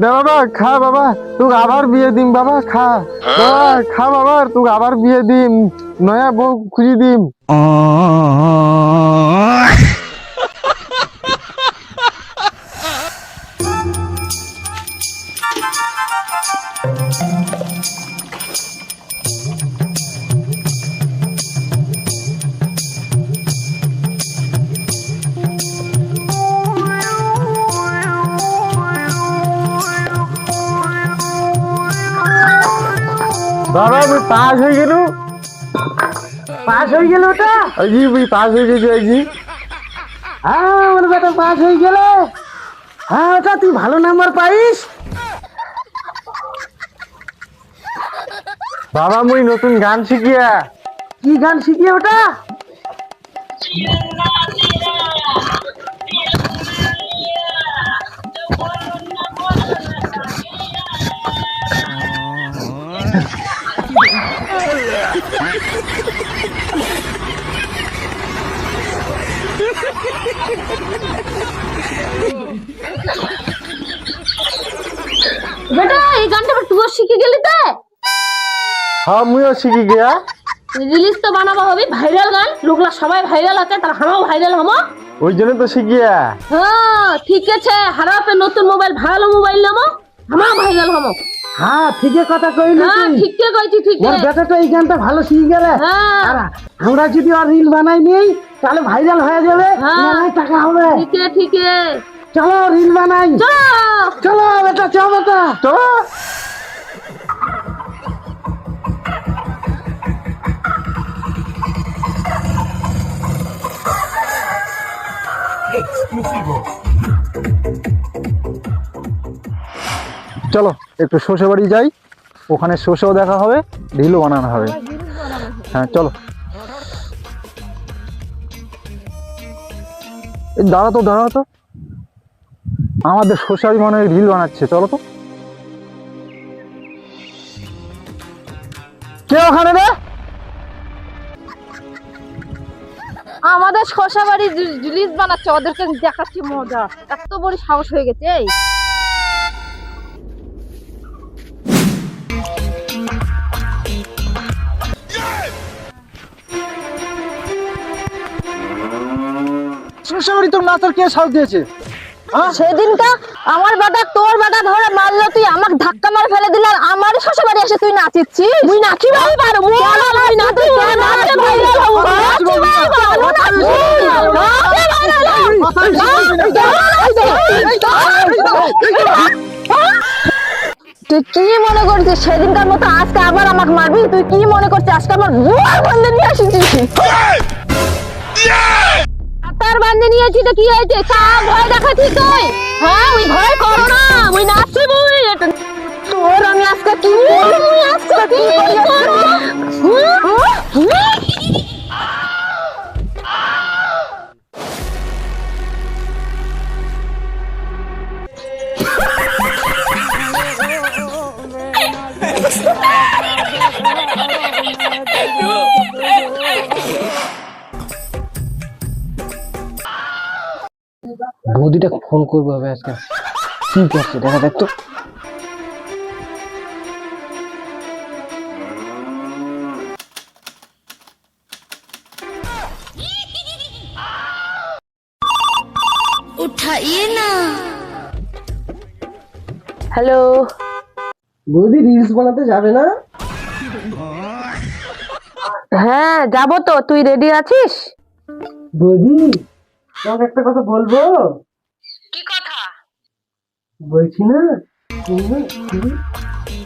দে বাবা খা বাবা তোকে আবার বিয়ে দিম বাবা খা। বাবা খা বাবা তোকে আবার বিয়ে দিম নয়া বউ খুঁজি দিম। বাবা আমি পাস হয়ে গেল। পাস হয়ে গেল ওটা? আজি আমি পাস হয়ে গেছি আজি হ্যাঁ আমার বেটা পাস হয়ে গেল। হ্যাঁ ওটা তুই ভালো নাম্বার পাইস। বাবা মুই নতুন গান শিখিয়া। কি গান শিখিয়ে ওটা? তুইও শিখে গেলি তো? হ্যাঁ মুইও শিখি গিয়া। রিলিজ তো বানাবো হবে ভাইরাল গান। লোকলা সবাই ভাইরাল আছে তার হামাও ভাইরাল হমো ওই জন্য তো শিখিয়া হ্যাঁ ঠিক আছে হারাপে নতুন মোবাইল ভালো মোবাইল হামাও ভাইরাল হমো হ্যাঁ ঠিকই কথা কইলি হ্যাঁ তুই ঠিক কইছি ঠিক। ওর বেটাটা এই গানটা ভালো শিখে গেলে। হ্যাঁ। আর আমরা যদি আর রিল বানাই নেই তাহলে ভাইরাল হয়ে যাবে। হ্যাঁ। মেলায় টাকা হবে। ঠিক ঠিক। চলো রিল বানাই। চলো। চলো বেটা চল বেটা। চলো চলো, একটু শ্বশুর বাড়ি যাই। ওখানে শ্বশুরও দেখা হবে, ঢিলও বানানো হবে। হ্যাঁ চলো। এই তো, দাঁড়া তো। আমাদের শ্বশুরাই মনে হয় রিল বানাচ্ছে, চলো তো। কে ওখানে রে? আমাদের শশা বাড়ি রিলিজ বানাচ্ছে ওদেরকে দেখাচ্ছি মজা। এত বড় সাহস হয়ে গেছে এই। শ্বশুর বাড়ি তোর নাচার কে সাহস দিয়েছে? সেদিনটা আমার বাটা তোর বাটা ধরে মারলো তুই আমাকে ধাক্কা মার ফেলে দিল আর আমারই শ্বশুর বাড়ি এসে তুই নাচিচ্ছিস তুই নাচি ভাই পারব তুই নাচি নাচতে ভাইরাল হব নাচি ভাই পারব নাচি তুই কি মনে করছিস সেদিনকার মতো আজকে আবার আমাকে মারবি তুই কি মনে করছিস আজকে আমার রুয়ার বন্ধে নিয়ে আসিছিস তার বান্ধে নিয়েছি তো কি হয়েছে? তা ভয় দেখাচ্ছি তুই? হ্যাঁ ওই ভয় করো না, ওই নাচছি বই বৌদিটা ফোন করব হবে আজকে। কি করছে দেখা যাক তো। হ্যালো। বৌদি রিলস বানাতে যাবে না? হ্যাঁ যাব তো। তুই রেডি আছিস? বৌদি তোমাকে একটা কথা বলব? বলছি না?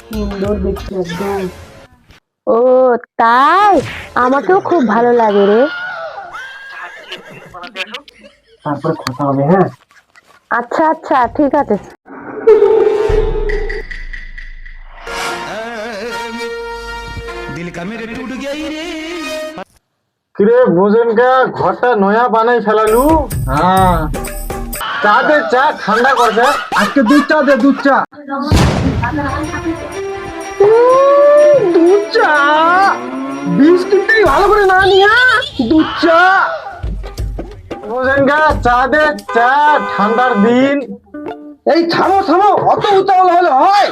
সুন্দর দেখতে একদম। ও তাই? আমাকেও খুব ভালো লাগে রে। তারপর কথা হবে হ্যাঁ? আচ্ছা আচ্ছা ঠিক আছে। কিরে ভোজনকা ঘরটা নয়া বানাই ফেলালু? হ্যাঁ। চা দে চা ঠান্ডা করছে আজকে দুধ চা দে দুধ চা। দুধ চা? বিস্কুটটাই ভালো করে না নিয়া দুধ চা। বোঝেন কা চা দে চা ঠান্ডার দিন। এই থামো থামো অত উতাওলা হলে হয়।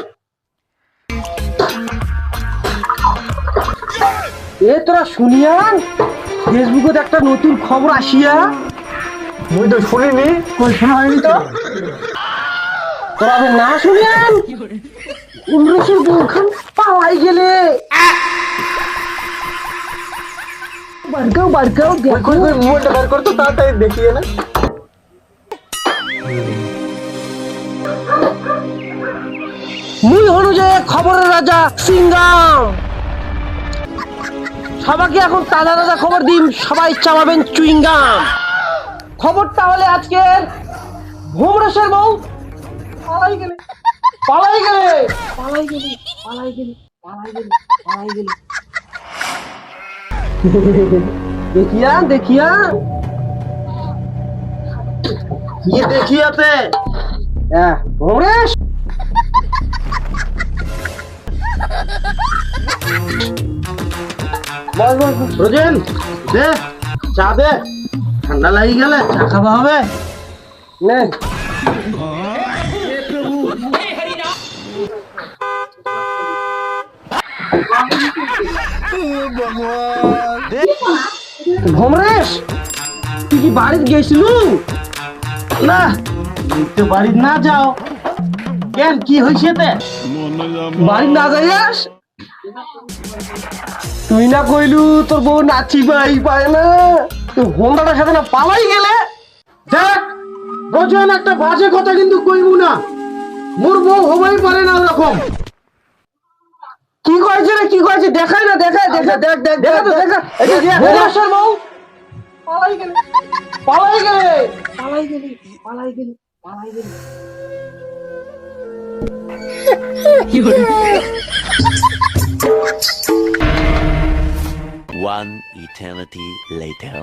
এ তোরা শুনিয়ান? ফেসবুকে একটা নতুন খবর আসিয়া মুই তো শুনিনি। কই শোনা হয়নি তো? তোরা না উমরেশের বউখান পালাই গেলে। বারকাও বারকাও মোবাইলটা বের করতো তাড়াতাড়ি দেখিয়ে না মুই অনুযায়ী খবরের রাজা সিঙ্গাম সবাইকে এখন তাজা তাজা খবর দিন সবাই চালাবেন চুইংগাম। খবরটা হলে আজকের ভোমরেশের বউ? পালাই গেলে। পালাই গেলে। পালাই গেলে। পালাই গেলে। পালাই গেলে। পালাই গেলে। দেখিয়া দেখিয়া। কি দেখিয়াতে হ্যাঁ বল বল বল। রোজেন, দে, চা দে। ঠান্ডা লাগি গেলে চা খাওয়া হবে? নে। ভমরেশ, তুই কি বাড়িতে গেছিলু? না তো বাড়ি না যাও। কেন, কি হয়েছে তে বাড়ি না যাইয়াস? তুই না কইলু, তোর বউ নাচি পাই পায় না। তুই হোন্ডাটার সাথে না পালাই গেলে? দেখ রোজন একটা বাজে কথা কিন্তু কইবু না। মোর বউ হবেই পারে না ওরকম। কি করেছে রে কি করেছে দেখাই না দেখাই দেখা দেখ দেখ দেখা তো দেখা। ভমরেশের বউ। পালাই গেলে। পালাই গেলে। পালাই গেলে পালাই গেলে পালাই গেলে। One eternity later.